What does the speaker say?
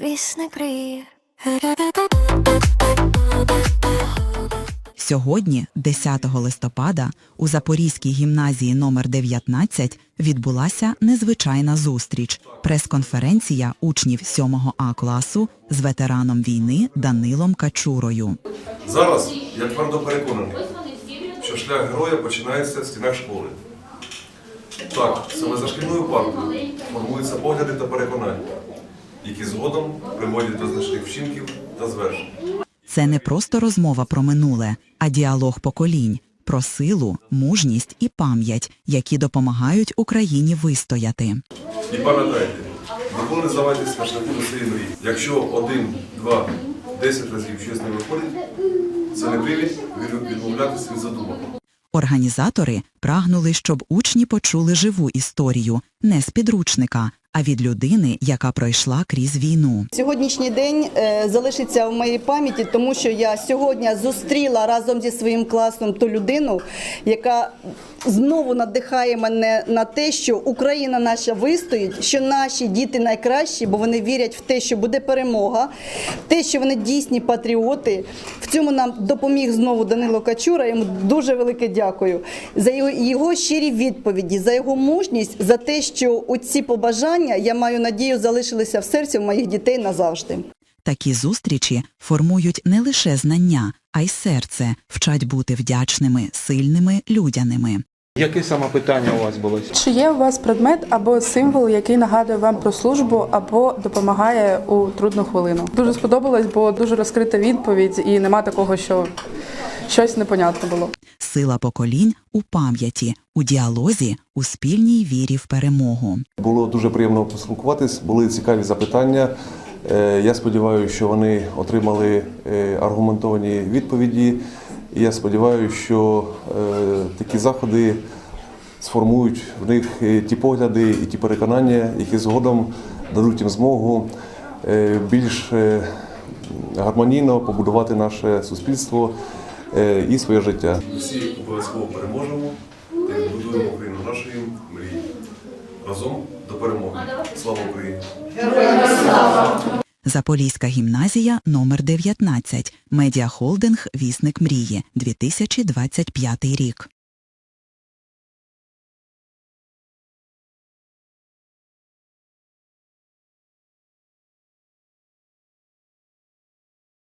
вісник. Сьогодні, 10 листопада, у Запорізькій гімназії номер 19 відбулася незвичайна зустріч прес-конференція учнів 7 А класу з ветераном війни Данилом Качурою. Зараз я твердо переконаний, що шлях героя починається в стінах школи. Так, саме за шкільною паркою формуються погляди та переконання, які згодом приводять до значних вчинків та звершень. Це не просто розмова про минуле, а діалог поколінь про силу, мужність і пам'ять, які допомагають Україні вистояти. І пам'ятайте, ніколи не здавайтесь на шляху до своєї мрії. Якщо один, два, десять разів щось не виходить, це не привід відмовлятися від задуманого. Організатори прагнули, щоб учні почули живу історію не з підручника, а від людини, яка пройшла крізь війну. Сьогоднішній день е, залишиться в моїй пам'яті, тому що я сьогодні зустріла разом зі своїм класом ту людину, яка знову надихає мене на те, що Україна наша вистоїть, що наші діти найкращі, бо вони вірять в те, що буде перемога, те, що вони дійсні патріоти. В цьому нам допоміг знову Данило Качура. Йому дуже велике дякую за його щирі відповіді, за його мужність, за те, що оці побажання, я маю надію, залишилися в серці в моїх дітей назавжди. Такі зустрічі формують не лише знання, а й серце, вчать бути вдячними, сильними, людяними. Яке саме питання у вас було? Чи є у вас предмет або символ, який нагадує вам про службу або допомагає у трудну хвилину? Дуже сподобалось, бо дуже розкрита відповідь, і нема такого, що щось непонятне було. Сила поколінь у пам'яті, у діалозі, у спільній вірі в перемогу. Було дуже приємно поспілкуватись, були цікаві запитання. Е, Я сподіваюся, що вони отримали е, аргументовані відповіді. І я сподіваюся, що е, такі заходи сформують в них ті погляди і ті переконання, які згодом дадуть їм змогу більш гармонійно побудувати наше суспільство і своє життя. Усі обов'язково переможемо та відбудуємо Україну нашої мрії. Разом до перемоги. Слава Україні! Запорізька гімназія номер 19 Медіахолдинг Вісник мрії 2025 рік.